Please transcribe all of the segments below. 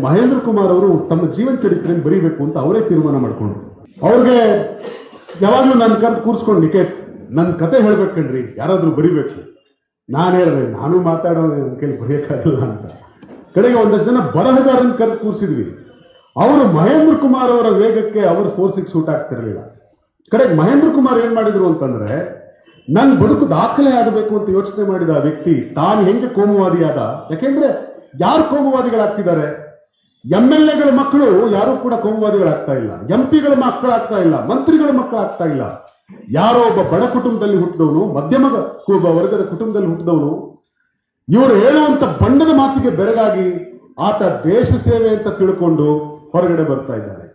ಮಹೇಂದ್ರ ಕುಮಾರ್ ಅವರು ತಮ್ಮ ಜೀವನ ಚರಿತ್ರೆಯನ್ನು ಬರೀಬೇಕು ಅಂತ ಅವರೇ ತೀರ್ಮಾನ ಮಾಡ್ಕೊಂಡ್ರು. ಅವ್ರಿಗೆ ಯಾವಾಗ್ಲೂ ನನ್ನ ಕರ್ ಕೂರ್ಸ್ಕೊಂಡು ನಿಕೇತ್ ನನ್ನ ಕತೆ ಹೇಳ್ಬೇಕು ಕಣ್ರಿ, ಯಾರಾದ್ರೂ ಬರಿಬೇಕು. ನಾನು ಹೇಳಿದೆ, ನಾನು ಮಾತಾಡೋ ನನ್ನ ಕೈಲಿ ಬರೆಯೋಕ್ಕಾಗಲ್ಲ ಅಂತ. ಕಡೆಗೆ ಒಂದಷ್ಟು ಜನ ಬರಹಗಾರನ ಕರ್ ಕೂರಿಸಿದ್ವಿ. ಅವರು ಮಹೇಂದ್ರ ಕುಮಾರ್ ಅವರ ವೇಗಕ್ಕೆ ಅವ್ರ ಫೋರ್ಸಿಗೆ ಸೂಟ್ ಆಗ್ತಿರ್ಲಿಲ್ಲ. ಕಡೆಗೆ ಮಹೇಂದ್ರ ಕುಮಾರ್ ಏನ್ ಮಾಡಿದ್ರು ಅಂತಂದ್ರೆ ನನ್ನ ಬದುಕು ದಾಖಲೆ ಆಗಬೇಕು ಅಂತ ಯೋಚನೆ ಮಾಡಿದ ವ್ಯಕ್ತಿ ತಾನು ಹೆಂಗೆ ಕೋಮುವಾದಿಯಾದ? ಯಾಕೆಂದ್ರೆ ಯಾರು ಕೋಮುವಾದಿಗಳಾಗ್ತಿದ್ದಾರೆ? ಎಂ ಎಲ್ ಎಗಳ ಮಕ್ಕಳು ಯಾರು ಕೂಡ ಕೋಮುವಾದಿಗಳಾಗ್ತಾ ಇಲ್ಲ. ಎಂ ಪಿಗಳ ಮಕ್ಕಳಾಗ್ತಾ ಇಲ್ಲ. ಮಂತ್ರಿಗಳ ಮಕ್ಕಳಾಗ್ತಾ ಇಲ್ಲ. ಯಾರೋ ಒಬ್ಬ ಬಡ ಕುಟುಂಬದಲ್ಲಿ ಹುಟ್ಟಿದವನು, ಮಧ್ಯಮ ವರ್ಗದ ಕುಟುಂಬದಲ್ಲಿ ಹುಟ್ಟಿದವನು, ಇವರು ಹೇಳುವಂತ ಬಣ್ಣದ ಮಾತಿಗೆ ಬೆರಗಾಗಿ ಆತ ದೇಶ ಸೇವೆ ಅಂತ ತಿಳ್ಕೊಂಡು ಹೊರಗಡೆ ಬರ್ತಾ ಇದ್ದಾರೆ.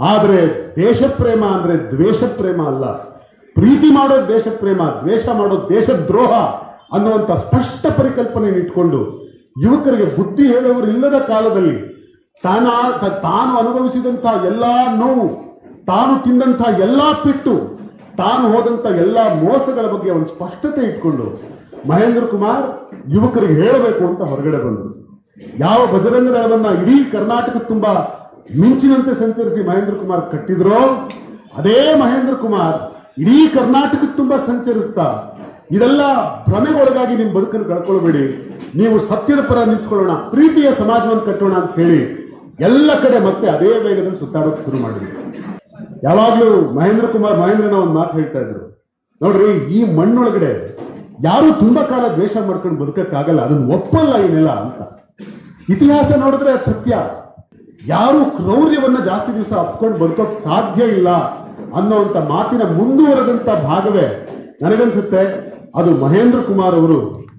ಆದರೆ ದೇಶ ಪ್ರೇಮ ಅಂದ್ರೆ ದ್ವೇಷ ಪ್ರೇಮ ಅಲ್ಲ. ಪ್ರೀತಿ ಮಾಡೋದು ದೇಶ ಪ್ರೇಮ, ದ್ವೇಷ ಮಾಡೋದು ದೇಶದ್ರೋಹ ಅನ್ನುವಂತ ಸ್ಪಷ್ಟ ಪರಿಕಲ್ಪನೆ ಇಟ್ಕೊಂಡು ಯುವಕರಿಗೆ ಬುದ್ಧಿ ಹೇಳುವವರು ಇಲ್ಲದ ಕಾಲದಲ್ಲಿ ತಾನ ತಾನು ಅನುಭವಿಸಿದಂತ ಎಲ್ಲಾ ನೋವು, ತಾನು ತಿಂದಂತ ಎಲ್ಲಾ ಪಿಟ್ಟು, ತಾನು ಹೋದಂತ ಎಲ್ಲಾ ಮೋಸಗಳ ಬಗ್ಗೆ ಒಂದು ಸ್ಪಷ್ಟತೆ ಇಟ್ಕೊಂಡು ಮಹೇಂದ್ರ ಕುಮಾರ್ ಯುವಕರಿಗೆ ಹೇಳಬೇಕು ಅಂತ ಹೊರಗಡೆ ಬಂದರು. ಯಾವ ಬಜರಂಗ ದಳವನ್ನ ಇಡೀ ಕರ್ನಾಟಕ ತುಂಬಾ ಮಿಂಚಿನಂತೆ ಸಂಚರಿಸಿ ಮಹೇಂದ್ರ ಕುಮಾರ್ ಕಟ್ಟಿದ್ರೋ, ಅದೇ ಮಹೇಂದ್ರ ಕುಮಾರ್ ಇಡೀ ಕರ್ನಾಟಕ ತುಂಬಾ ಸಂಚರಿಸ್ತಾ, ಇದೆಲ್ಲ ಭ್ರಮೆಗೊಳಗಾಗಿ ನಿಮ್ಮ ಬದುಕನ್ನು ಕಳ್ಕೊಳ್ಬೇಡಿ, ನೀವು ಸತ್ಯದ ಪರ ನಿಂತ್ಕೊಳ್ಳೋಣ, ಪ್ರೀತಿಯ ಸಮಾಜವನ್ನು ಕಟ್ಟೋಣ ಅಂತ ಹೇಳಿ ಎಲ್ಲ ಕಡೆ ಮತ್ತೆ ಅದೇ ವೇಗದಲ್ಲಿ ಸುತ್ತಾಡೋಕೆ ಶುರು ಮಾಡಿದ್ರು. ಯಾವಾಗ್ಲೂ ಮಹೇಂದ್ರ ಕುಮಾರ್, ಮಹೇಂದ್ರನ ಒಂದು ಮಾತು ಹೇಳ್ತಾ ಇದ್ರು. ನೋಡ್ರಿ, ಈ ಮಣ್ಣೊಳಗಡೆ ಯಾರು ತುಂಬಾ ಕಾಲ ದ್ವೇಷ ಮಾಡ್ಕೊಂಡು ಬದುಕಕ್ಕಾಗಲ್ಲ, ಅದನ್ನ ಒಪ್ಪಲ್ಲ ಏನಿಲ್ಲ ಅಂತ. ಇತಿಹಾಸ ನೋಡಿದ್ರೆ ಅದು ಸತ್ಯ. ಯಾರು ಕ್ರೌರ್ಯವನ್ನ ಜಾಸ್ತಿ ದಿವಸ ಅಪ್ಕೊಂಡು ಬದುಕೋಕ್ ಸಾಧ್ಯ ಇಲ್ಲ ಅನ್ನೋಂತ ಮಾತಿನ ಮುಂದುವರೆದಂತ ಭಾಗವೇ ನನಗನ್ಸುತ್ತೆ, ಅದು ಮಹೇಂದ್ರ ಕುಮಾರ್ ಅವರು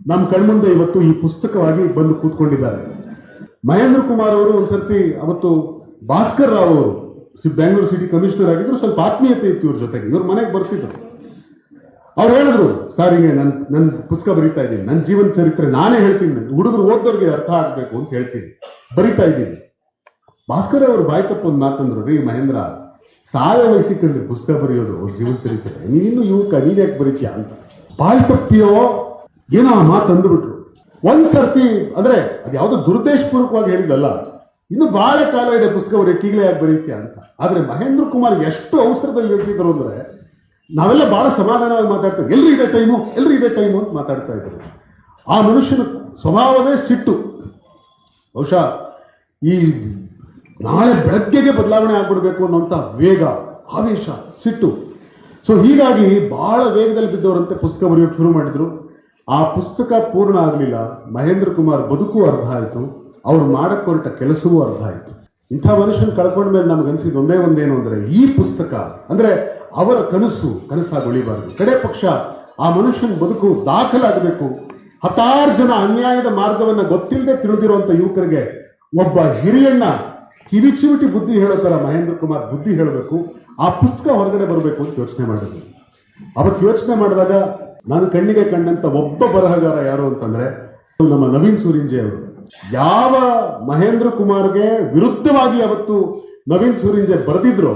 ನಮ್ಮ ಕಣ್ಮುಂದೆ ಇವತ್ತು ಈ ಪುಸ್ತಕವಾಗಿ ಬಂದು ಕೂತ್ಕೊಂಡಿದ್ದಾರೆ. ಮಹೇಂದ್ರ ಕುಮಾರ್ ಅವರು ಒಂದ್ಸರ್ತಿ ಅವತ್ತು ಭಾಸ್ಕರ್ ರಾವ್ ಅವರು ಬೆಂಗಳೂರು ಸಿಟಿ ಕಮಿಷನರ್ ಆಗಿದ್ರು, ಸ್ವಲ್ಪ ಆತ್ಮೀಯತೆ ಇತ್ತು ಇವ್ರ ಜೊತೆಗೆ. ಇವ್ರ ಮನೆಗೆ ಬರ್ತಿದ್ರು. ಅವ್ರು ಹೇಳಿದ್ರು, ಸರ್ ಹಿಂಗೆ ನನ್ ನನ್ನ ಪುಸ್ತಕ ಬರೀತಾ ಇದ್ದೀನಿ. ನನ್ನ ಜೀವನ ಚರಿತ್ರೆ ನಾನೇ ಹೇಳ್ತೀನಿ. ಹುಡುಗರು ಓದೋರಿಗೆ ಅರ್ಥ ಆಗಬೇಕು ಅಂತ ಹೇಳ್ತೀನಿ. ಬರೀತಾ ಇದ್ದೀನಿ. ಭಾಸ್ಕರ್ ಅವರು ಬಾಯ್ ಒಂದು ಮಾತಂದ್ರು ರೀ ಮಹೇಂದ್ರ ಸಾಯ ವಯಸ್ಸಿಕೊಂಡ್ರಿ ಪುಸ್ತಕ ಬರೆಯೋದು ಜೀವನ ಚರಿತ್ರೆ. ನೀನು ಯುವಕ, ನೀನ್ ಯಾಕೆ ಬರೀತೀಯ ಅಂತ. ಬಾಯ್ ತಪ್ಪಿಯೋ ಏನೋ ಆ ಮಾತು ಒಂದ್ ಸರ್ತಿ ಅಂದರೆ ಅದು ಯಾವುದೋ ದುರುದ್ದೇಶಪೂರ್ವಕವಾಗಿ ಹೇಳಿದಲ್ಲ ಇನ್ನು ಬಹಳ ಕಾಲ ಇದೆ ಪುಸ್ತಕ ಅವರು ಈಗಲೇ ಯಾಕೆ ಬರೀತೀಯ ಅಂತ. ಆದರೆ ಮಹೇಂದ್ರ ಕುಮಾರ್ ಎಷ್ಟು ಅವಸರದಲ್ಲಿ ಹೇಳ್ತಿದ್ರು ಅಂದ್ರೆ, ನಾವೆಲ್ಲ ಬಹಳ ಸಮಾಧಾನವಾಗಿ ಮಾತಾಡ್ತೇವೆ. ಎಲ್ರು ಇದೆ ಟೈಮು ಎಲ್ಲರೂ ಇದೆ ಟೈಮು ಅಂತ ಮಾತಾಡ್ತಾ ಇದ್ರು. ಆ ಮನುಷ್ಯನ ಸ್ವಭಾವವೇ ಸಿಟ್ಟು. ಬಹುಶಃ ಈ ನಾಳೆ ಬೆಳಗ್ಗೆಗೆ ಬದಲಾವಣೆ ಆಗ್ಬಿಡ್ಬೇಕು ಅನ್ನೋಂಥ ವೇಗ, ಆವೇಶ, ಸಿಟ್ಟು. ಸೊ ಹೀಗಾಗಿ ಬಹಳ ವೇಗದಲ್ಲಿ ಬಿದ್ದವರಂತೆ ಪುಸ್ತಕ ಬರೆಯೋಕೆ ಶುರು ಮಾಡಿದ್ರು. ಆ ಪುಸ್ತಕ ಪೂರ್ಣ ಆಗಲಿಲ್ಲ, ಮಹೇಂದ್ರ ಕುಮಾರ್ ಬದುಕು ಅರ್ಧ ಆಯಿತು, ಅವ್ರು ಮಾಡಕ್ಕೆ ಹೊರಟ ಕೆಲಸವೂ ಅರ್ಧ ಆಯಿತು. ಇಂಥ ಮನುಷ್ಯನ ಕಳ್ಕೊಂಡ ಮೇಲೆ ನಮ್ಗೆ ಅನಿಸಿದ ಒಂದೇ ಒಂದೇನು ಅಂದರೆ, ಈ ಪುಸ್ತಕ, ಅಂದ್ರೆ ಅವರ ಕನಸು ಕನಸಾಗಿ ಉಳಿಬಾರದು ಕಡೆ ಪಕ್ಷ, ಆ ಮನುಷ್ಯನ ಬದುಕು ದಾಖಲಾಗಬೇಕು. ಹತ್ತಾರು ಜನ ಅನ್ಯಾಯದ ಮಾರ್ಗವನ್ನ ಗೊತ್ತಿಲ್ಲದೆ ತಿಳಿದಿರುವಂಥ ಯುವಕರಿಗೆ ಒಬ್ಬ ಹಿರಿಯಣ್ಣ ಕಿವಿಚಿವಿಟಿ ಬುದ್ಧಿ ಹೇಳೋ ತರ ಮಹೇಂದ್ರ ಕುಮಾರ್ ಬುದ್ಧಿ ಹೇಳಬೇಕು, ಆ ಪುಸ್ತಕ ಹೊರಗಡೆ ಬರಬೇಕು ಅಂತ ಯೋಚನೆ ಮಾಡಿದ್ರು. ಅವತ್ತು ಯೋಚನೆ ಮಾಡಿದಾಗ ನಾನು ಕಣ್ಣಿಗೆ ಕಂಡಂತ ಒಬ್ಬ ಬರಹಗಾರ ಯಾರು ಅಂತಂದ್ರೆ ನಮ್ಮ ನವೀನ್ ಸೂರಿಂಜೆ ಅವರು. ಯಾವ ಮಹೇಂದ್ರ ಕುಮಾರ್ಗೆ ವಿರುದ್ಧವಾಗಿ ಅವತ್ತು ನವೀನ್ ಸೂರಿಂಜೆ ಬರೆದಿದ್ರು,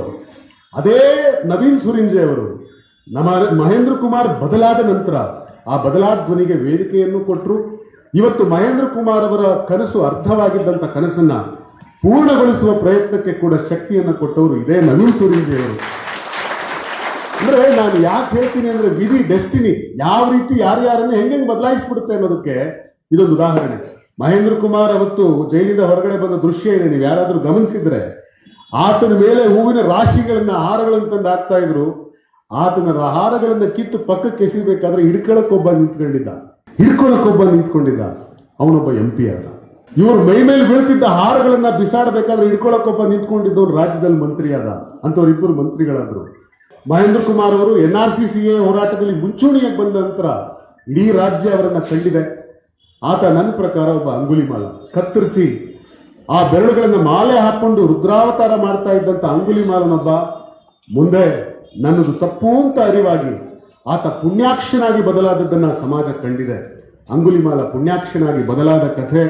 ಅದೇ ನವೀನ್ ಸೂರಿಂಜೆ ಅವರು ನಮ್ಮ ಮಹೇಂದ್ರ ಕುಮಾರ್ ಬದಲಾದ ನಂತರ ಆ ಬದಲಾದ ಧ್ವನಿಗೆ ವೇದಿಕೆಯನ್ನು ಕೊಟ್ಟರು ಇವತ್ತು ಮಹೇಂದ್ರ ಕುಮಾರ್ ಅವರ ಕನಸು ಅರ್ಥವಾಗಿದ್ದಂಥ ಕನಸನ್ನ ಪೂರ್ಣಗೊಳಿಸುವ ಪ್ರಯತ್ನಕ್ಕೆ ಕೂಡ ಶಕ್ತಿಯನ್ನು ಕೊಟ್ಟವರು ಇದೇ ನವೀನ್ ಸೂರಿಂಜೆ ಅವರು. ಅಂದ್ರೆ ನಾನು ಯಾಕೆ ಹೇಳ್ತೀನಿ ಅಂದ್ರೆ ವಿಧಿ, ಡೆಸ್ಟಿನಿ, ಯಾವ ರೀತಿ ಯಾರ್ಯಾರನ್ನು ಹೆಂಗೆ ಬದಲಾಯಿಸ್ಬಿಡುತ್ತೆ ಅನ್ನೋದಕ್ಕೆ ಇದೊಂದು ಉದಾಹರಣೆ. ಮಹೇಂದ್ರ ಕುಮಾರ್ ಅವತ್ತು ಜೈಲಿಂದ ಹೊರಗಡೆ ಬಂದ ದೃಶ್ಯ ಏನೇ ನೀವು ಯಾರಾದರೂ ಗಮನಿಸಿದ್ರೆ. ಆತನ ಮೇಲೆ ಹೂವಿನ ರಾಶಿಗಳನ್ನ, ಹಾರಗಳನ್ನು ತಂದು ಹಾಕ್ತಾ ಇದ್ರು. ಆತನ ಹಾರಗಳನ್ನ ಕಿತ್ತು ಪಕ್ಕಕ್ಕೆ ಎಸಿಬೇಕಾದ್ರೆ ಹಿಡ್ಕೊಳಕ್ಕೊಬ್ಬ ನಿಂತ್ಕೊಂಡಿದ್ದ. ಹಿಡ್ಕೊಳಕ್ಕೊಬ್ಬ ನಿಂತ್ಕೊಂಡಿದ್ದ. ಅವನೊಬ್ಬ ಎಂ ಪಿ ಆದ. ಇವರು ಮೈ ಮೇಲೆ ಬೀಳ್ತಿದ್ದ ಹಾರಗಳನ್ನ ಬಿಸಾಡಬೇಕಾದ್ರೆ ಹಿಡ್ಕೊಳಕ್ಕೊಬ್ಬ ನಿಂತ್ಕೊಂಡಿದ್ದವ್ರು ರಾಜ್ಯದಲ್ಲಿ ಮಂತ್ರಿ ಆದ ಅಂತವ್ರಿಬ್ಬರು ಮಂತ್ರಿಗಳಾದ್ರು. ಮಹೇಂದ್ರ ಕುಮಾರ್ ಅವರು N R C C A ಹೋರಾಟದಲ್ಲಿ ಮುಂಚೂಣಿಯಾಗಿ ಬಂದ ನಂತರ ಇಡೀ ರಾಜ್ಯ ಅವರನ್ನು ಕಂಡಿದೆ ಆತ ನನ್ನ ಪ್ರಕಾರ ಒಬ್ಬ ಅಂಗುಲಿಮಾಲ ಕತ್ತರಿಸಿ ಆ ಬೆರಳುಗಳನ್ನು ಮಾಲೆ ಹಾಕೊಂಡು ರುದ್ರಾವತಾರ ಮಾಡ್ತಾ ಇದ್ದಂತ ಅಂಗುಲಿಮಾಲನೊಬ್ಬ ಮುಂದೆ ನನ್ನದು ತಪ್ಪು ಅಂತ ಅರಿವಾಗಿ ಆತ ಪುಣ್ಯಾಕ್ಷನಾಗಿ ಬದಲಾದದ್ದನ್ನು ಸಮಾಜ ಕಂಡಿದೆ. ಅಂಗುಲಿಮಾಲ ಪುಣ್ಯಾಕ್ಷನಾಗಿ ಬದಲಾದ ಕಥೆ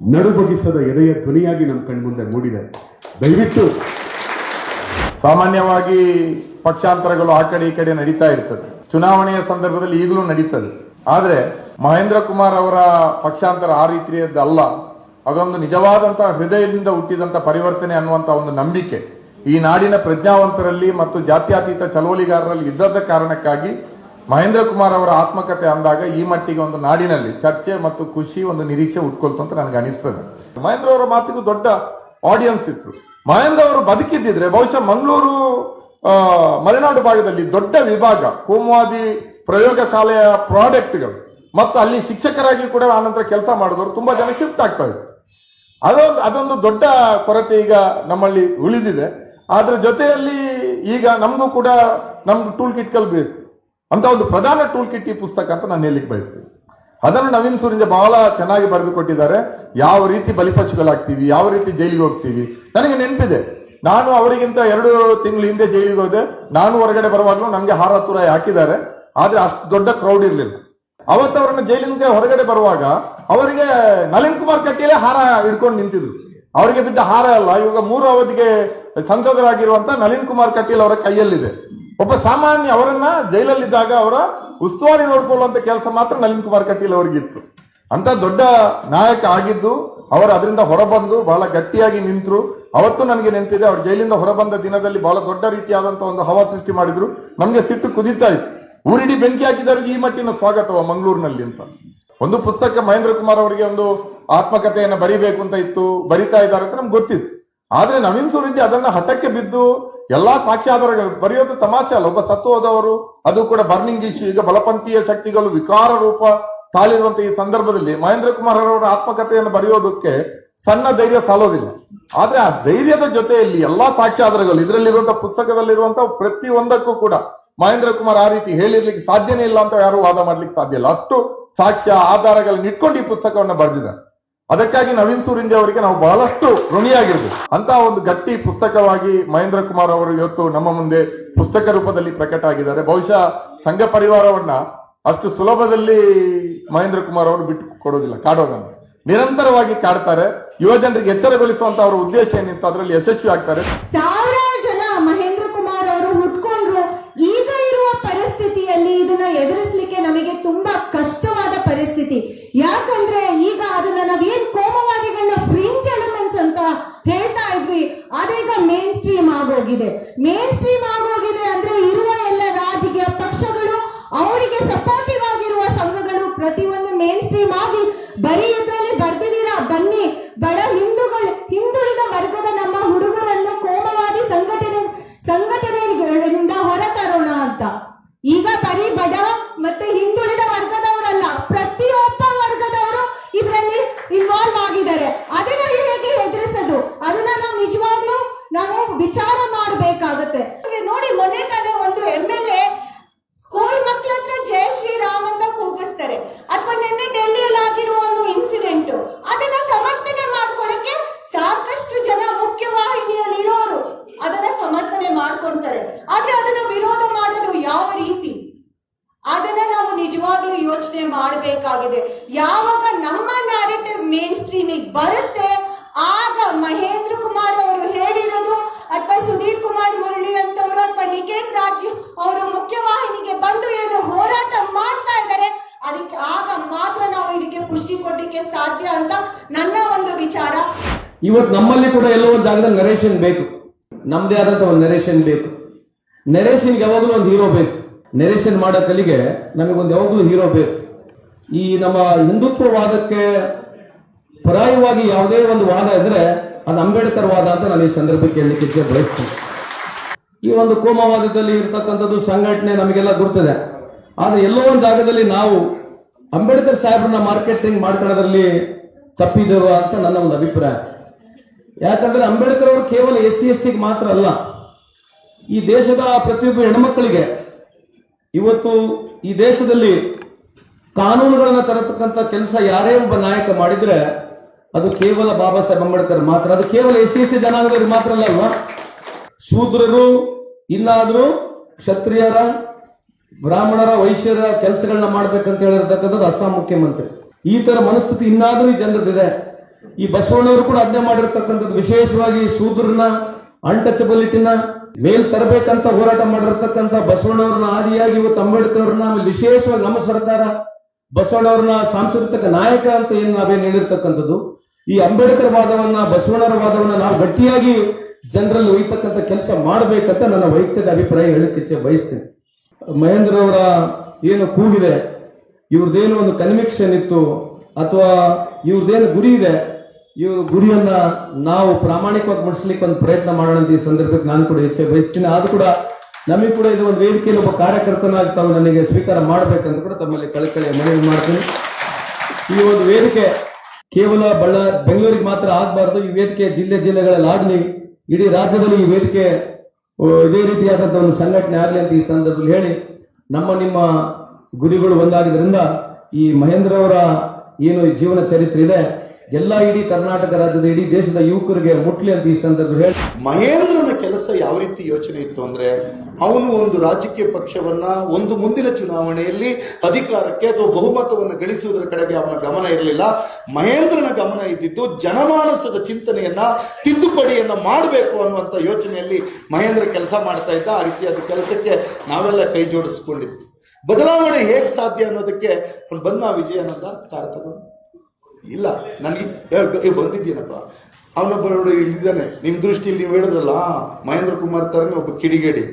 ನಡುಬಗಿಸದ ಎದೆಯ ಧ್ವನಿಯಾಗಿ ನಮ್ಮ ಕಣ್ಮುಂದೆ ಮೂಡಿದೆ. ದಯವಿಟ್ಟು ಸಾಮಾನ್ಯವಾಗಿ ಪಕ್ಷಾಂತರಗಳು ಆ ಕಡೆ ಈ ಕಡೆ ನಡೀತಾ ಇರ್ತದೆ. ಚುನಾವಣೆಯ ಸಂದರ್ಭದಲ್ಲಿ ಈಗಲೂ ನಡೀತದೆ. ಆದರೆ ಮಹೇಂದ್ರ ಕುಮಾರ್ ಅವರ ಪಕ್ಷಾಂತರ ಆ ರೀತಿಯದ್ದಲ್ಲ ಅದೊಂದು ನಿಜವಾದಂತಹ ಹೃದಯದಿಂದ ಹುಟ್ಟಿದಂಥ ಪರಿವರ್ತನೆ ಅನ್ನುವಂಥ ಒಂದು ನಂಬಿಕೆ ಈ ನಾಡಿನ ಪ್ರಜ್ಞಾವಂತರಲ್ಲಿ ಮತ್ತು ಜಾತ್ಯಾತೀತ ಚಳವಳಿಗಾರರಲ್ಲಿ ಇದ್ದದ ಕಾರಣಕ್ಕಾಗಿ ಮಹೇಂದ್ರ ಕುಮಾರ್ ಅವರ ಆತ್ಮಕತೆ ಅಂದಾಗ ಈ ಮಟ್ಟಿಗೆ ಒಂದು ನಾಡಿನಲ್ಲಿ ಚರ್ಚೆ ಮತ್ತು ಖುಷಿ ಒಂದು ನಿರೀಕ್ಷೆ ಉಟ್ಕೊಳ್ತು ಅಂತ ನನಗೆ ಅನಿಸ್ತದೆ. ಮಹೇಂದ್ರ ಅವರ ಮಾತಿಗೂ ದೊಡ್ಡ ಆಡಿಯನ್ಸ್ ಇತ್ತು. ಮಹೇಂದ್ರ ಅವರು ಬದುಕಿದ್ದಿದ್ರೆ ಬಹುಶಃ ಮಂಗಳೂರು ಮಲೆನಾಡು ಭಾಗದಲ್ಲಿ ದೊಡ್ಡ ವಿಭಾಗ, ಕೋಮುವಾದಿ ಪ್ರಯೋಗಶಾಲೆಯ ಪ್ರಾಡೆಕ್ಟ್ಗಳು. ಮತ್ತು ಅಲ್ಲಿ ಶಿಕ್ಷಕರಾಗಿ ಕೂಡ ಆನಂತರ ಕೆಲಸ ಮಾಡಿದವರು ತುಂಬ ಜನ ಶಿಫ್ಟ್ ಆಗ್ತಾ ಇದ್ರು. ಅದೊಂದು ಅದೊಂದು ದೊಡ್ಡ ಕೊರತೆ ಈಗ ನಮ್ಮಲ್ಲಿ ಉಳಿದಿದೆ. ಅದರ ಜೊತೆಯಲ್ಲಿ ಈಗ ನಮ್ದು ಕೂಡ ನಮ್ದು ಟೂಲ್ ಕಿಟ್ಗಳು ಬೇಕು. ಅಂತ ಒಂದು ಪ್ರಧಾನ ಟೂಲ್ ಕಿಟ್ ಈ ಪುಸ್ತಕ ಅಂತ ನಾನು ಹೇಳಲಿಕ್ಕೆ ಬಯಸ್ತೀನಿ. ಅದನ್ನು ನವೀನ್ ಸೂರಿಂಜ ಬಹಳ ಚೆನ್ನಾಗಿ ಬರೆದು ಕೊಟ್ಟಿದ್ದಾರೆ ಯಾವ ರೀತಿ ಬಲಿಪಶುಗಳಾಗ್ತೀವಿ, ಯಾವ ರೀತಿ ಜೈಲಿಗೆ ಹೋಗ್ತೀವಿ? ನನಗೆ ನೆನಪಿದೆ. ನಾನು ಅವರಿಗಿಂತ ಎರಡು ತಿಂಗಳು ಹಿಂದೆ ಜೈಲಿಗೆ ಹೋದೆ. ನಾನು ಹೊರಗಡೆ ಬರುವಾಗಲೂ ನನಗೆ ಹಾರ ತುರಾಯಿ ಹಾಕಿದ್ದಾರೆ. ಆದ್ರೆ ಅಷ್ಟು ದೊಡ್ಡ ಕ್ರೌಡ್ ಇರಲಿಲ್ಲ. ಅವತ್ತು ಅವರನ್ನ ಜೈಲಿಂದ ಹೊರಗಡೆ ಬರುವಾಗ ಅವರಿಗೆ ನಳಿನ್ ಕುಮಾರ್ ಕಟೀಲೆ ಹಾರ ಹಿಡ್ಕೊಂಡು ನಿಂತಿದ್ರು. ಅವರಿಗೆ ಬಿದ್ದ ಹಾರ ಅಲ್ಲ, ಇವಾಗ ಮೂರು ಅವಧಿಗೆ ಸಂಸದರಾಗಿರುವಂತ ನಳಿನ್ ಕುಮಾರ್ ಕಟೀಲ್ ಅವರ ಕೈಯಲ್ಲಿದೆ. ಒಬ್ಬ ಸಾಮಾನ್ಯ ಅವರನ್ನ ಜೈಲಲ್ಲಿದ್ದಾಗ ಅವರ ಉಸ್ತುವಾರಿ ನೋಡ್ಕೊಳ್ಳುವಂತ ಕೆಲಸ ಮಾತ್ರ ನಳಿನ್ ಕುಮಾರ್ ಕಟೀಲ್ ಅವರಿಗಿತ್ತು. ಅಂತ ದೊಡ್ಡ ನಾಯಕ ಆಗಿದ್ದು ಅವರು ಅದರಿಂದ ಹೊರಬಂದು ಬಹಳ ಗಟ್ಟಿಯಾಗಿ ನಿಂತರು. ಅವತ್ತು ನನಗೆ ನೆನಪಿದೆ, ಅವ್ರು ಜೈಲಿಂದ ಹೊರಬಂದ ದಿನದಲ್ಲಿ ಬಹಳ ದೊಡ್ಡ ರೀತಿಯಾದಂತ ಒಂದು ಹವಾ ಸೃಷ್ಟಿ ಮಾಡಿದ್ರು. ನಮಗೆ ಸಿಟ್ಟು ಕುದೀತಾ ಇತ್ತು. ಊರಿಡಿ ಬೆಂಕಿ ಹಾಕಿದವರಿಗೆ ಈ ಮಟ್ಟಿನ ಸ್ವಾಗತವ ಮಂಗಳೂರಿನಲ್ಲಿ ಅಂತ. ಒಂದು ಪುಸ್ತಕ ಮಹೇಂದ್ರ ಕುಮಾರ್ ಅವರಿಗೆ ಒಂದು ಆತ್ಮಕಥೆಯನ್ನು ಬರಿಬೇಕು ಅಂತ ಇತ್ತು, ಬರಿತಾ ಇದ್ದಾರೆ ಅಂತ ನಮ್ಗೆ ಗೊತ್ತಿತ್ತು. ಆದ್ರೆ ನವೀನ್ ಸೂರಿಂಜಿ ಅದನ್ನ ಹಠಕ್ಕೆ ಬಿದ್ದು ಎಲ್ಲಾ ಸಾಕ್ಷ್ಯಾಧಾರಗಳು, ಬರೆಯೋದು ತಮಾಷೆ ಅಲ್ಲ, ಒಬ್ಬ ಸತ್ತು ಹೋದವರು ಅದು ಕೂಡ ಬರ್ನಿಂಗ್ ಇಶ್ಯೂ ಈಗ ಬಲಪಂಥೀಯ ಶಕ್ತಿಗಳು, ವಿಕಾರ ರೂಪ ತಾಳಿರುವಂತ ಈ ಸಂದರ್ಭದಲ್ಲಿ ಮಹೇಂದ್ರ ಕುಮಾರ್ ಅವರ ಆತ್ಮಕಥೆಯನ್ನು ಬರೆಯೋದಕ್ಕೆ ಸಣ್ಣ ಧೈರ್ಯ ಸಾಲೋದಿಲ್ಲ. ಆದ್ರೆ ಆ ಧೈರ್ಯದ ಜೊತೆಯಲ್ಲಿ ಎಲ್ಲಾ ಸಾಕ್ಷ್ಯಾಧಾರಗಳು ಇದರಲ್ಲಿರುವಂತಹ ಪುಸ್ತಕದಲ್ಲಿರುವಂತಹ ಪ್ರತಿ ಒಂದಕ್ಕೂ ಕೂಡ ಮಹೇಂದ್ರ ಕುಮಾರ್ ಆ ರೀತಿ ಹೇಳಿರ್ಲಿಕ್ಕೆ ಸಾಧ್ಯನೇ ಇಲ್ಲ ಅಂತ ಯಾರು ವಾದ ಮಾಡ್ಲಿಕ್ಕೆ ಸಾಧ್ಯ ಇಲ್ಲ. ಅಷ್ಟು ಸಾಕ್ಷ್ಯ ಆಧಾರಗಳನ್ನ ಇಟ್ಕೊಂಡು ಈ ಪುಸ್ತಕವನ್ನು ಬರೆದಿದ್ದಾರೆ. ಅದಕ್ಕಾಗಿ ನವೀನ್ ಸೂರಿಂಜ ಅವರಿಗೆ ನಾವು ಬಹಳಷ್ಟು ಋಣಿಯಾಗಿರ್ಬೇಕು. ಅಂತ ಒಂದು ಗಟ್ಟಿ ಪುಸ್ತಕವಾಗಿ ಮಹೇಂದ್ರ ಕುಮಾರ್ ಅವರು ಇವತ್ತು ನಮ್ಮ ಮುಂದೆ ಪುಸ್ತಕ ರೂಪದಲ್ಲಿ ಪ್ರಕಟ ಆಗಿದ್ದಾರೆ ಬಹುಶಃ ಸಂಘ ಪರಿವಾರವನ್ನ ಅಷ್ಟು ಸುಲಭದಲ್ಲಿ ಮಹೇಂದ್ರ ಕುಮಾರ್ ಅವರು ಬಿಟ್ಟು ಕೊಡೋದಿಲ್ಲ, ಕಾಡೋದನ್ನ. ನಿರಂತರವಾಗಿ ಕಾಡ್ತಾರೆ, ಯುವ ಜನರಿಗೆ ಎಚ್ಚರಗೊಳಿಸುವಂತ ಅವರ ಉದ್ದೇಶ ಏನಿತ್ತು ಅದರಲ್ಲಿ ಯಶಸ್ವಿ ಆಗ್ತಾರೆ. ಸಾವಿರಾರು ಜನ ಮಹೇಂದ್ರ ಕುಮಾರ್ ಅವರು ಹುಟ್ಕೊಂಡ್ರು, ಈಗ ಇರುವ ಪರಿಸ್ಥಿತಿಯಲ್ಲಿ ಇದನ್ನ ಎದುರಿಸಲಿಕ್ಕೆ ನಮಗೆ ತುಂಬಾ ಕಷ್ಟವಾದ ಪರಿಸ್ಥಿತಿ. ಯಾಕಂದ್ರೆ ಈಗ ಅದನ್ನ ನಾವೇನ್ ಕೋಮವಾದಿಗಳನ್ನ ಫ್ರಿಂಜ್ ಎಲಿಮೆಂಟ್ಸ್ ಅಂತ ಹೇಳ್ತಾ ಇದ್ವಿ ಅದೀಗ ಮೇನ್ ಸ್ಟ್ರೀಮ್ ಆಗೋಗಿದೆ ಮೇನ್ ಸ್ಟ್ರೀಮ್ ಆಗೋಗಿದೆ ಅಂದ್ರೆ ಇರುವ ಎಲ್ಲ ರಾಜಕೀಯ ಪಕ್ಷಗಳು ಅವರಿಗೆ ಸಪೋರ್ಟಿವ್ ಆಗಿರುವ ಸಂಘಗಳು ಪ್ರತಿಯೊಂದು ಮೇನ್ ಸ್ಟ್ರೀಮ್ ಆಗಿ ಬರೀ ಇದ್ರಲ್ಲಿ ಬರ್ದಿದ್ದೀರಾ ಬನ್ನಿ ಬಡ ಹಿಂದೂಗಳು ಹಿಂದುಳಿದ ವರ್ಗದ ನಮ್ಮ ಹುಡುಗರನ್ನು ಕೋಮವಾದಿ ಸಂಘಟನೆ ಸಂಘಟನೆಗಳಿಂದ ಹೊರತರೋಣ ಅಂತ ಈಗ ಬರೀ ಬಡ ಮತ್ತೆ ಹಿಂದುಳಿದ ವರ್ಗದವರಲ್ಲ, ಪ್ರತಿಯೊಬ್ಬ ವರ್ಗದವರು ಇದರಲ್ಲಿ ಇನ್ವಾಲ್ವ್ ಆಗಿದ್ದಾರೆ. ಅದನ್ನ ಹೇಗೆ ಎದುರಿಸೋದು? ಅದನ್ನ ನಾವು ನಿಜವಾಗ್ಲೂ ನಾವು ವಿಚಾರ ಮಾಡಬೇಕಾಗತ್ತೆ ನೋಡಿ ಮೊನ್ನೆ ತಾನೇ ಒಂದು ಎಂ ಎಲ್ ಎ ಸ್ಕೂಲ್ ಮಕ್ಕಳ ಹತ್ರ ಜೈ ಶ್ರೀರಾಮ್ ಅಂತ ಕೂಗಿಸ್ತಾರೆ ಅಥವಾ ನಿನ್ನೆ ಡೆಲ್ಲಿಯಲ್ಲಿ ಆಗಿರುವ ಒಂದು ಇನ್ಸಿಡೆಂಟ್ ಅದನ್ನ ಸಮರ್ಥನೆ ಮಾಡ್ಕೊಳ್ಳಕ್ಕೆ ಸಾಕಷ್ಟು ಜನ ಮುಖ್ಯವಾಹಿನಿಯಲ್ಲಿ ಇರೋರು ಅದನ್ನ ಸಮರ್ಥನೆ ಮಾಡ್ಕೊಂತಾರೆ ಆದ್ರೆ ಅದನ್ನ ವಿರೋಧ ಮಾಡೋದು ಯಾವ ರೀತಿ ಅದನ್ನ ನಾವು ನಿಜವಾಗ್ಲೂ ಯೋಚನೆ ಮಾಡಬೇಕಾಗಿದೆ ಯಾವಾಗ ನಮ್ಮ ನ್ಯಾರೇಟಿವ್ ಮೇನ್ ಸ್ಟ್ರೀಮಿಗೆ ಬರುತ್ತೆ ಆಗ ಮಹೇಂದ್ರ ಕುಮಾರ್ ಅವರು ಹೇಳಿರೋದು ಅಥವಾ ಸುಧೀರ್ ಕುಮಾರ್ ಮುರಳಿ ಅಂತವರು ಅಥವಾ ನಿಕೇತ್ ರಾಜ್ ಅವರು ಮುಖ್ಯವಾಹಿನಿಗೆ ಬಂದು ಏನು ಹೋರಾಟ ಮಾಡ್ತಾ ಇದ್ದಾರೆ ಅದಕ್ಕೆ ಆಗ ಮಾತ್ರ ನಾವು ಇದಕ್ಕೆ ಪುಷ್ಟಿ ಕೊಡ್ಲಿಕ್ಕೆ ಸಾಧ್ಯ ಅಂತ ನನ್ನ ಒಂದು ವಿಚಾರ. ಇವತ್ತು ನಮ್ಮಲ್ಲಿ ಕೂಡ ಎಲ್ಲೋ ಒಂದು ಜಾಗದಲ್ಲಿ ನರೇಷನ್ ಬೇಕು. ನಮ್ದೇ ಆದಂತ ಒಂದು ನರೇಷನ್ ಬೇಕು. ನರೇಷನ್ ಯಾವಾಗಲೂ ಒಂದು ಹೀರೋ ಬೇಕು. ನರೇಷನ್ ಮಾಡೋ ಕಲಿಗೆ ನಮಗೊಂದು ಯಾವಾಗಲೂ ಹೀರೋ ಬೇಕು. ಈ ನಮ್ಮ ಹಿಂದುತ್ವವಾದಕ್ಕೆ ಪರಾಯವಾಗಿ ಯಾವುದೇ ಒಂದು ವಾದ ಇದ್ರೆ ಅದು ಅಂಬೇಡ್ಕರ್ ವಾದ ಅಂತ ನಾನು ಈ ಸಂದರ್ಭಕ್ಕೆ ಹೇಳಲಿಕ್ಕೆ ಬಯಸ್ತೀನಿ. ಈ ಒಂದು ಕೋಮವಾದದಲ್ಲಿ ಇರ್ತಕ್ಕಂಥದ್ದು ಸಂಘಟನೆ ನಮಗೆಲ್ಲ ಗೊತ್ತಿದೆ ಆದರೆ ಎಲ್ಲೋ ಒಂದು ಜಾಗದಲ್ಲಿ ನಾವು ಅಂಬೇಡ್ಕರ್ ಸಾಹೇಬ್ರನ್ನ ಮಾರ್ಕೆಟಿಂಗ್ ಮಾಡ್ಕೊಳ್ಳೋದ್ರಲ್ಲಿ ತಪ್ಪಿದ್ದೇವೆ ಅಂತ ನನ್ನ ಒಂದು ಅಭಿಪ್ರಾಯ. ಯಾಕಂದ್ರೆ ಅಂಬೇಡ್ಕರ್ ಅವರು ಕೇವಲ ಎಸ್ ಸಿ ಎಸ್ ಟಿಗೆ ಮಾತ್ರ ಅಲ್ಲ, ಈ ದೇಶದ ಪ್ರತಿಯೊಬ್ಬ ಹೆಣ್ಮಕ್ಕಳಿಗೆ ಇವತ್ತು ಈ ದೇಶದಲ್ಲಿ ಕಾನೂನುಗಳನ್ನ ತರತಕ್ಕಂಥ ಕೆಲಸ ಯಾರೇ ಒಬ್ಬ ನಾಯಕ ಮಾಡಿದ್ರೆ ಅದು ಕೇವಲ ಬಾಬಾ ಸಾಹೇಬ್ ಅಂಬೇಡ್ಕರ್ ಮಾತ್ರ. ಅದು ಕೇವಲ ಎಸ್ ಸಿ ಎಸ್ ಟಿ ಜನಾಂಗದವ್ರಿಗೆ ಮಾತ್ರ ಅಲ್ಲ ಅಲ್ವಾ? ಶೂದ್ರರು, ಇನ್ನಾದ್ರೂ ಕ್ಷತ್ರಿಯರ ಬ್ರಾಹ್ಮಣರ ವೈಶ್ಯರ ಕೆಲಸಗಳನ್ನ ಮಾಡ್ಬೇಕಂತ ಹೇಳಿರ್ತಕ್ಕಂಥದ್ದು ಅಸ್ಸಾಂ ಮುಖ್ಯಮಂತ್ರಿ. ಈ ತರ ಮನಸ್ಥಿತಿ ಇನ್ನಾದ್ರೂ ಈ ಜನರದಿದೆ ಈ ಬಸವಣ್ಣವರು ಕೂಡ ಅಜ್ಞೆ ಮಾಡಿರ್ತಕ್ಕಂಥದ್ದು ವಿಶೇಷವಾಗಿ ಶೂದ್ರನ ಅನ್ಟಚಬಿಲಿಟಿನ ಮೇಲ್ ತರಬೇಕಂತ ಹೋರಾಟ ಮಾಡಿರ್ತಕ್ಕಂಥ ಬಸವಣ್ಣವ್ರನ್ನ ಆದಿಯಾಗಿ ಇವತ್ತು ಅಂಬೇಡ್ಕರ್ನ, ಆಮೇಲೆ ವಿಶೇಷವಾಗಿ ನಮ್ಮ ಸರ್ಕಾರ ಬಸವಣ್ಣವ್ರನ್ನ ಸಾಂಸ್ಕೃತಿಕ ನಾಯಕ ಅಂತ ಏನು ನಾವೇನು ಹೇಳಿರ್ತಕ್ಕಂಥದ್ದು. ಈ ಅಂಬೇಡ್ಕರ್ ವಾದವನ್ನ, ಬಸವಣ್ಣರ ವಾದವನ್ನ ನಾವು ಗಟ್ಟಿಯಾಗಿ ಜನರಲ್ಲಿ ಒಯ್ತಕ್ಕಂಥ ಕೆಲಸ ಮಾಡಬೇಕಂತ ನನ್ನ ವೈಯಕ್ತಿಕ ಅಭಿಪ್ರಾಯ ಹೇಳಕ್ಕೆ ಬಯಸ್ತೇನೆ ಮಹೇಂದ್ರ ಅವರ ಏನು ಕೂಗಿದೆ, ಇವ್ರದ್ದೇನು ಒಂದು ಕನ್ವಿಕ್ಷನ್ ಇತ್ತು, ಅಥವಾ ಇವ್ರದ್ದೇನು ಗುರಿ ಇದೆ, ಇವ್ರ ಗುರಿಯನ್ನ ನಾವು ಪ್ರಾಮಾಣಿಕವಾಗಿ ಮುಡಿಸ್ಲಿಕ್ಕೆ ಒಂದು ಪ್ರಯತ್ನ ಮಾಡೋಣ ಅಂತ ಈ ಸಂದರ್ಭಕ್ಕೆ ನಾನು ಕೂಡ ಹೆಚ್ಚೆ ಬಯಸ್ತೀನಿ. ಆದ್ರೂ ಕೂಡ ನಮಗೆ ಕೂಡ ಇದು ಒಂದು ವೇದಿಕೆಯಲ್ಲಿ ಒಬ್ಬ ಕಾರ್ಯಕರ್ತನಾಗಿ ತಾವು ನನಗೆ ಸ್ವೀಕಾರ ಮಾಡಬೇಕಂತ ಕೂಡ ತಮ್ಮಲ್ಲಿ ಕಳಕಳಿ ಮನವಿ ಮಾಡ್ತೀನಿ. ಈ ಒಂದು ವೇದಿಕೆ ಕೇವಲ ಬಳ್ಳಾರಿ ಬೆಂಗಳೂರಿಗೆ ಮಾತ್ರ ಆಗಬಾರ್ದು. ಈ ವೇದಿಕೆ ಜಿಲ್ಲೆ ಜಿಲ್ಲೆಗಳಲ್ಲಿ ಆಗಲಿ, ಇಡೀ ರಾಜ್ಯದಲ್ಲಿ ಈ ವೇದಿಕೆ ಇದೇ ರೀತಿಯಾದಂಥ ಒಂದು ಸಂಘಟನೆ ಆಗಲಿ ಅಂತ ಈ ಸಂದರ್ಭದಲ್ಲಿ ಹೇಳಿ ನಮ್ಮ ನಿಮ್ಮ ಗುರಿಗಳು ಒಂದಾಗಿದ್ದರಿಂದ ಈ ಮಹೇಂದ್ರ ಅವರ ಏನು ಜೀವನ ಚರಿತ್ರೆ ಇದೆ ಎಲ್ಲ ಇಡೀ ಕರ್ನಾಟಕ ರಾಜ್ಯದ ಇಡೀ ದೇಶದ ಯುವಕರಿಗೆ ಮುಟ್ಲಿ ಅಂತ ಈ ಸಂದರ್ಭ ಹೇಳಿ ಮಹೇಂದ್ರನ ಕೆಲಸ ಯಾವ ರೀತಿ ಯೋಚನೆ ಇತ್ತು ಅಂದ್ರೆ ಅವನು ಒಂದು ರಾಜಕೀಯ ಪಕ್ಷವನ್ನ ಒಂದು ಮುಂದಿನ ಚುನಾವಣೆಯಲ್ಲಿ ಅಧಿಕಾರಕ್ಕೆ ಅಥವಾ ಬಹುಮತವನ್ನು ಗಳಿಸುವುದರ ಕಡೆಗೆ ಅವನ ಗಮನ ಇರಲಿಲ್ಲ. ಮಹೇಂದ್ರನ ಗಮನ ಇದ್ದಿದ್ದು ಜನಮಾನಸದ ಚಿಂತನೆಯನ್ನ, ತಿದ್ದುಪಡಿಯನ್ನ ಮಾಡಬೇಕು ಅನ್ನುವಂತ ಯೋಚನೆಯಲ್ಲಿ ಮಹೇಂದ್ರ ಕೆಲಸ ಮಾಡ್ತಾ ಇದ್ದ. ಆ ರೀತಿಯಾದ ಕೆಲಸಕ್ಕೆ ನಾವೆಲ್ಲ ಕೈ ಜೋಡಿಸ್ಕೊಂಡಿದ್ವಿ. ಬದಲಾವಣೆ ಹೇಗೆ ಸಾಧ್ಯ ಅನ್ನೋದಕ್ಕೆ ಅವನು ಬಂದ ವಿಜಯಾನಂದ ಕಾರ್ ತಗೊಂಡು ಇಲ್ಲ, ನನಗೆ ಬಂದಿದ್ದೀನಪ್ಪ. ಅವನೊಬ್ಬ ನೋಡಿ ಇಲ್ಲಿದ್ದಾನೆ ನಿಮ್ಮ ದೃಷ್ಟಿಯಲ್ಲಿ ನೀವು ಹೇಳಿದ್ರಲ್ಲ ಮಹೇಂದ್ರ ಕುಮಾರ್ ಥರನೇ ಒಬ್ಬ ಕಿಡಿಗೇಡಿ.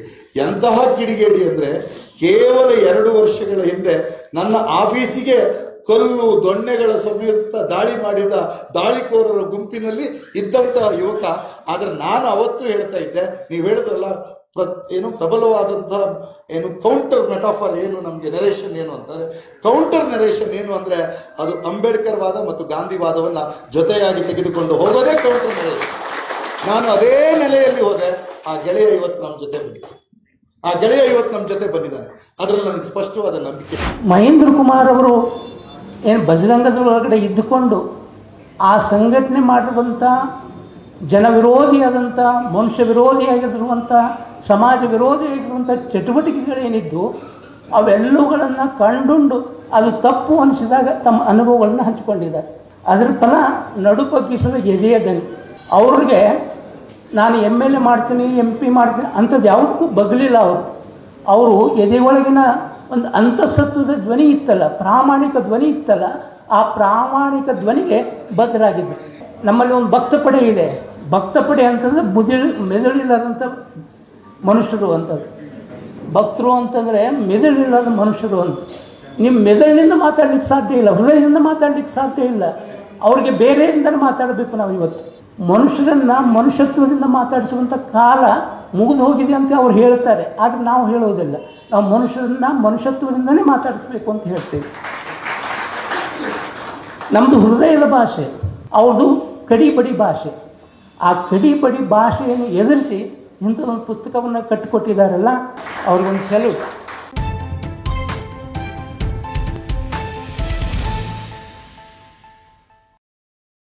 ಎಂತಹ ಕಿಡಿಗೇಡಿ ಅಂದರೆ, ಕೇವಲ ಎರಡು ವರ್ಷಗಳ ಹಿಂದೆ ನನ್ನ ಆಫೀಸಿಗೆ ಕಲ್ಲು ದೊಣ್ಣೆಗಳ ಸಮೇತ ದಾಳಿ ಮಾಡಿದ ದಾಳಿಕೋರರ ಗುಂಪಿನಲ್ಲಿ ಇದ್ದಂತಹ ಯುವಕ. ಆದರೆ ನಾನು ಅವತ್ತು ಹೇಳ್ತಾ ಇದ್ದೆ, ನೀವು ಹೇಳಿದ್ರಲ್ಲ ಪ್ರ ಏನು ಪ್ರಬಲವಾದಂಥ ಏನು ಕೌಂಟರ್ ಮೆಟಾಫರ್ ಏನು, ನಮಗೆ ನೆರೇಷನ್ ಏನು ಅಂತಾರೆ? ಕೌಂಟರ್ ನೆರೇಷನ್ ಏನು ಅಂದರೆ ಅದು ಅಂಬೇಡ್ಕರ್ ವಾದ ಮತ್ತು ಗಾಂಧಿವಾದವನ್ನು ಜೊತೆಯಾಗಿ ತೆಗೆದುಕೊಂಡು ಹೋಗೋದೇ ಕೌಂಟರ್ ನೆರೇಷನ್ ನಾನು ಅದೇ ನೆಲೆಯಲ್ಲಿ ಹೋದೆ, ಆ ಗೆಳೆಯ ಇವತ್ತು ನಮ್ಮ ಜೊತೆ ಬಂದಿದೆ ಆ ಗೆಳೆಯ ಇವತ್ತು ನಮ್ಮ ಜೊತೆ ಬಂದಿದ್ದಾನೆ. ಅದರಲ್ಲಿ ನನಗೆ ಸ್ಪಷ್ಟವಾದ ನಂಬಿಕೆ ಮಹೇಂದ್ರ ಕುಮಾರ್ ಅವರು ಏನು ಬಜರಂಗದ ಒಳಗಡೆ ಇದ್ದುಕೊಂಡು ಆ ಸಂಘಟನೆ ಮಾಡಿರುವಂಥ ಜನ ವಿರೋಧಿಯಾದಂಥ ಮನುಷ್ಯ ವಿರೋಧಿಯಾಗಿರುವಂಥ ಸಮಾಜ ವಿರೋಧಿಯಾಗಿರುವಂಥ ಚಟುವಟಿಕೆಗಳೇನಿದ್ದು, ಅವೆಲ್ಲವುಗಳನ್ನು ಕಂಡುಂಡು ಅದು ತಪ್ಪು ಅನಿಸಿದಾಗ ತಮ್ಮ ಅನುಭವಗಳನ್ನು ಹಂಚಿಕೊಂಡಿದ್ದಾರೆ. ಅದರ ಫಲ ನಡುಬಗ್ಗಿಸದ ಎದೆಯದನಿ ಅವ್ರಿಗೆ ನಾನು ಎಂ ಎಲ್ ಎ ಮಾಡ್ತೀನಿ, ಎಂ ಪಿ ಮಾಡ್ತೀನಿ ಅಂಥದ್ದು ಯಾವುದಕ್ಕೂ ಬಗಲಿಲ್ಲ ಅವರು. ಅವರು ಎದೆ ಒಳಗಿನ ಒಂದು ಅಂತಸತ್ವದ ಧ್ವನಿ ಇತ್ತಲ್ಲ, ಪ್ರಾಮಾಣಿಕ ಧ್ವನಿ ಇತ್ತಲ್ಲ, ಆ ಪ್ರಾಮಾಣಿಕ ಧ್ವನಿಗೆ ಬದ್ಧರಾಗಿದ್ದರು. ನಮ್ಮಲ್ಲಿ ಒಂದು ಭಕ್ತ ಪಡೆ ಇದೆ. ಭಕ್ತ ಪಡೆ ಅಂತಂದರೆ ಮುದಿಳಿ ಮೆದುಳಿಲ್ಲದಂಥ ಮನುಷ್ಯರು ಅಂತದ್ದು ಭಕ್ತರು ಅಂತಂದರೆ ಮೆದುಳಿಲ್ಲದ ಮನುಷ್ಯರು ಅಂತ. ನಿಮ್ಮ ಮೆದುಳಿನಿಂದ ಮಾತಾಡ್ಲಿಕ್ಕೆ ಸಾಧ್ಯ ಇಲ್ಲ, ಹೃದಯದಿಂದ ಮಾತಾಡ್ಲಿಕ್ಕೆ ಸಾಧ್ಯ ಇಲ್ಲ. ಅವ್ರಿಗೆ ಬೇರೆಯಿಂದ ಮಾತಾಡಬೇಕು ನಾವು ಇವತ್ತು. ಮನುಷ್ಯರನ್ನು ಮನುಷ್ಯತ್ವದಿಂದ ಮಾತಾಡಿಸುವಂಥ ಕಾಲ ಮುಗಿದು ಹೋಗಿದೆ ಅಂತ ಅವ್ರು ಹೇಳ್ತಾರೆ. ಆದರೆ ನಾವು ಹೇಳೋದಿಲ್ಲ. ನಾವು ಮನುಷ್ಯರನ್ನ ಮನುಷ್ಯತ್ವದಿಂದಲೇ ಮಾತಾಡಿಸ್ಬೇಕು ಅಂತ ಹೇಳ್ತೇವೆ. ನಮ್ಮದು ಹೃದಯದ ಭಾಷೆ, ಅವ್ರದ್ದು ಕಡಿಬಡಿ ಭಾಷೆ. ಆ ಕಡಿಬಡಿ ಭಾಷೆಯನ್ನು ಎದುರಿಸಿ ಇಂಥದೊಂದು ಪುಸ್ತಕವನ್ನು ಕಟ್ಟಿಕೊಟ್ಟಿದ್ದಾರಲ್ಲ ಅವ್ರಿಗೊಂದು ಸೆಲ್ಯೂಟ್.